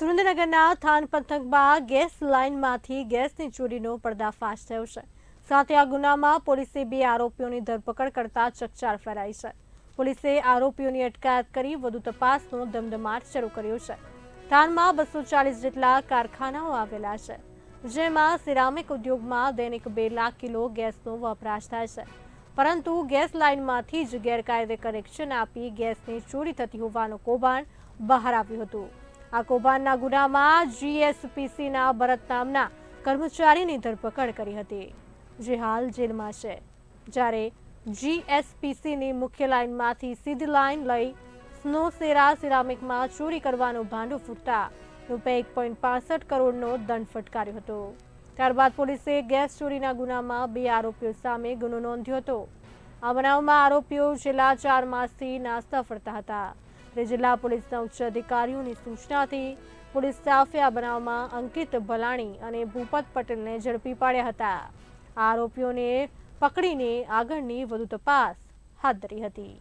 સુરેન્દ્રનગરના થાન પંથકમાં ગેસ લાઇનમાંથી ગેસની ચોરીનો પર્દાફાશ થયો છે. સાથે આ ગુનામાં પોલીસે બે આરોપીઓની ધરપકડ કરતા ચકચાર ફેરાઈ છે. પોલીસે આરોપીઓની અટકાયત કરી વધુ તપાસનો ધમધમાટ શરૂ કર્યો છે. થાનમાં બસો ચાલીસ જેટલા કારખાનાઓ આવેલા છે, જેમાં સિરામિક ઉદ્યોગમાં દૈનિક બે લાખ કિલો ગેસનો વપરાશ થાય છે. પરંતુ ગેસ લાઇનમાંથી જ ગેરકાયદે કનેક્શન આપી ગેસની ચોરી થતી હોવાનું કૌભાંડ બહાર આવ્યું હતું. આ કૌભાંડના ગુનામાં જીએસપીસીના ભરત નામના કર્મચારીની ધરપકડ કરી હતી. જે હાલ જેલમાં છે. જ્યારે જીએસપીસીની મુખ્ય લાઇનમાંથી સીધી લાઇન લઈ સ્નોસેરા સિરામિકમાં ચોરી કરવાનું ભાંડું ફૂટતા રૂપિયા એક પોઈન્ટ પાસઠ કરોડનો દંડ ફટકાર્યો હતો. ત્યારબાદ પોલીસે ગેસ ચોરીના ગુનામાં બે આરોપીઓ સામે ગુનો નોંધ્યો હતો. આ બનાવમાં આરોપીઓ છેલ્લા ચાર માસથી નાસ્તા ફરતા હતા. તે જિલ્લા પોલીસના ઉચ્ચ અધિકારીઓની સૂચનાથી પોલીસ સ્ટાફે આ બનાવમાં અંકિત ભલાણી અને ભૂપત પટેલને ઝડપી પાડ્યા હતા. આરોપીઓને પકડીને આગળની વધુ તપાસ હાથ ધરી હતી.